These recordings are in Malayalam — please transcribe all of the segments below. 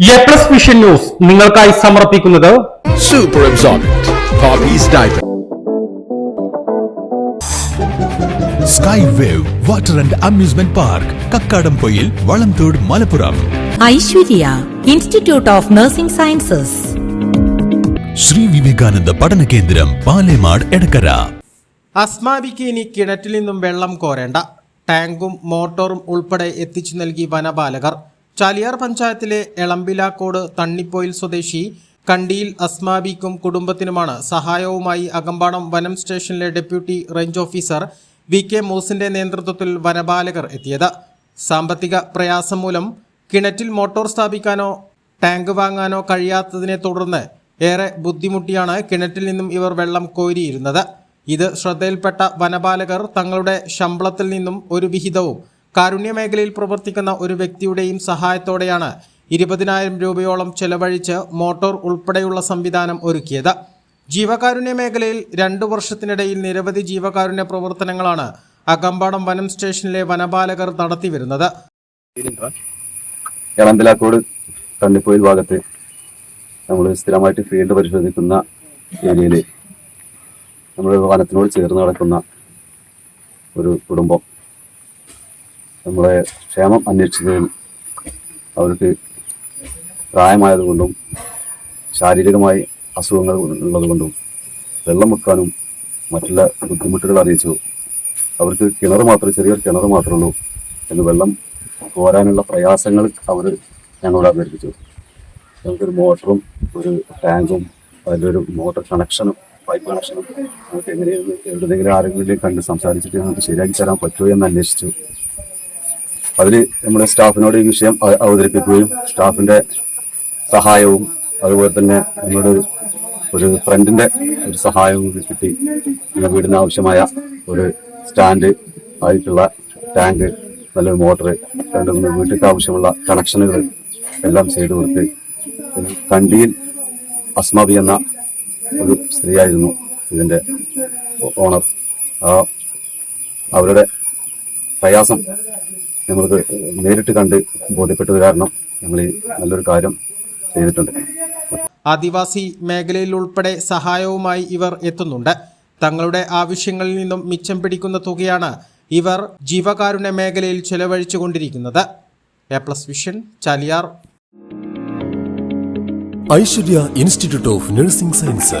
എ പ്ലസ് വിഷൻ ന്യൂസ് നിങ്ങൾക്കായി സമർപ്പിക്കുന്നത് super absorbent. Sky wave water and amusement park Kakkadampoyil Valamthode Malappuram Aishwarya institute of nursing sciences Shri Vivekananda പഠന കേന്ദ്രം പാലേമാട് എടക്കര അസ്മാവിക്ക് ഇനി കിണറ്റിൽ നിന്നും വെള്ളം കോരേണ്ട. ടാങ്കും മോട്ടോറും ഉൾപ്പെടെ എത്തിച്ചു നൽകി വനപാലകർ ചാലിയാർ പഞ്ചായത്തിലെ എളമ്പിലാക്കോട് തണ്ണിപ്പോയിൽ സ്വദേശി കണ്ടിയിൽ അസ്മാബിക്കും കുടുംബത്തിനുമാണ് സഹായവുമായി അകമ്പാടം വനം സ്റ്റേഷനിലെ deputy range officer V K മൂസിന്റെ നേതൃത്വത്തിൽ വനപാലകർ എത്തിയത്. സാമ്പത്തിക പ്രയാസം മൂലം കിണറ്റിൽ മോട്ടോർ സ്ഥാപിക്കാനോ ടാങ്ക് വാങ്ങാനോ കഴിയാത്തതിനെ തുടർന്ന് ഏറെ ബുദ്ധിമുട്ടിയാണ് കിണറ്റിൽ നിന്നും ഇവർ വെള്ളം കോരിയിരുന്നത്. ഇത് ശ്രദ്ധയിൽപ്പെട്ട വനപാലകർ തങ്ങളുടെ ശമ്പളത്തിൽ നിന്നും ഒരു വിഹിതവും കാരുണ്യ മേഖലയിൽ പ്രവർത്തിക്കുന്ന ഒരു വ്യക്തിയുടെയും സഹായത്തോടെയാണ് ഇരുപതിനായിരം രൂപയോളം ചെലവഴിച്ച് മോട്ടോർ ഉൾപ്പെടെയുള്ള സംവിധാനം ഒരുക്കിയത്. ജീവകാരുണ്യ മേഖലയിൽ രണ്ടു വർഷത്തിനിടയിൽ നിരവധി ജീവകാരുണ്യ പ്രവർത്തനങ്ങളാണ് അകമ്പാടം വനം സ്റ്റേഷനിലെ വനപാലകർ നടത്തിവരുന്നത്. എളമ്പിലാക്കോട് കണ്ണിപ്പോയിൽ ഭാഗത്ത് നമ്മൾ സ്ഥിരമായിട്ട് ഫീൽഡ് പരിശോധിക്കുന്ന ഏരിയയിൽ നമ്മൾ വനത്തിനോട് ചേർന്ന് നടക്കുന്ന ഒരു കുടുംബം. നമ്മളെ ക്ഷേമം അന്വേഷിച്ചതും അവർക്ക് പ്രായമായതുകൊണ്ടും ശാരീരികമായി അസുഖങ്ങൾ ഉള്ളതുകൊണ്ടും വെള്ളം വെക്കാനും മറ്റുള്ള ബുദ്ധിമുട്ടുകൾ അറിയിച്ചു. അവർക്ക് കിണർ മാത്രമേ ചെറിയൊരു കിണർ മാത്രമേ ഉള്ളൂ എന്ന് വെള്ളം കോരാനുള്ള പ്രയാസങ്ങൾ അവർ ഞങ്ങളോട് അവതരിപ്പിച്ചു ഞങ്ങൾക്കൊരു മോട്ടറും ഒരു ടാങ്കും അതിലൊരു മോട്ടർ കണക്ഷനും പൈപ്പ് കണക്ഷനും നമുക്ക് എങ്ങനെയാണ് എവിടെയെങ്കിലും ആരെങ്കിലും കണ്ട് സംസാരിച്ചിട്ട് നമുക്ക് ശരിയാക്കി തരാൻ പറ്റുമോ എന്ന് അന്വേഷിച്ചു. അതിൽ നമ്മുടെ സ്റ്റാഫിനോട് ഈ വിഷയം അവ- അവതരിപ്പിക്കുകയും സ്റ്റാഫിന്റെ സഹായവും അതുപോലെ തന്നെ നമ്മുടെ ഒരു ഫ്രണ്ടിന്റെ ഒരു സഹായവും കൂടി കിട്ടി വീടിന് ആവശ്യമായ ഒരു സ്റ്റാൻഡ് ആയിട്ടുള്ള ടാങ്ക് നല്ലൊരു മോട്ടർ രണ്ട് മൂന്ന് വീട്ടിലേക്ക് ആവശ്യമുള്ള കണക്ഷനുകൾ എല്ലാം ചെയ്തു കൊടുത്ത് കണ്ടിയിൽ അസ്മാബി എന്ന ഒരു സ്ത്രീയായിരുന്നു ഇതിന്റെ ഓണർ അവരുടെ പ്രയാസം ഞങ്ങൾക്ക് നേരിട്ട് കണ്ട് ബോധ്യപ്പെട്ടത് കാരണം ഞങ്ങൾ ഈ നല്ലൊരു കാര്യം ചെയ്തിട്ടുണ്ട്. ആദിവാസി മേഖലയിൽ ഉൾപ്പെടെ സഹായവുമായി ഇവർ എത്തുന്നുണ്ട്. തങ്ങളുടെ ആവശ്യങ്ങളിൽ നിന്നും മിച്ചം പിടിക്കുന്ന തുകയാണ് ഇവർ ജീവകാരുണ്യ മേഖലയിൽ ചെലവഴിച്ചുകൊണ്ടിരിക്കുന്നത്. A plus vision Chaliyar. Aishwarya institute of nursing science.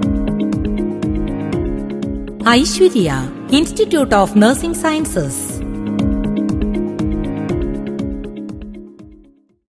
Aishwarya institute of nursing sciences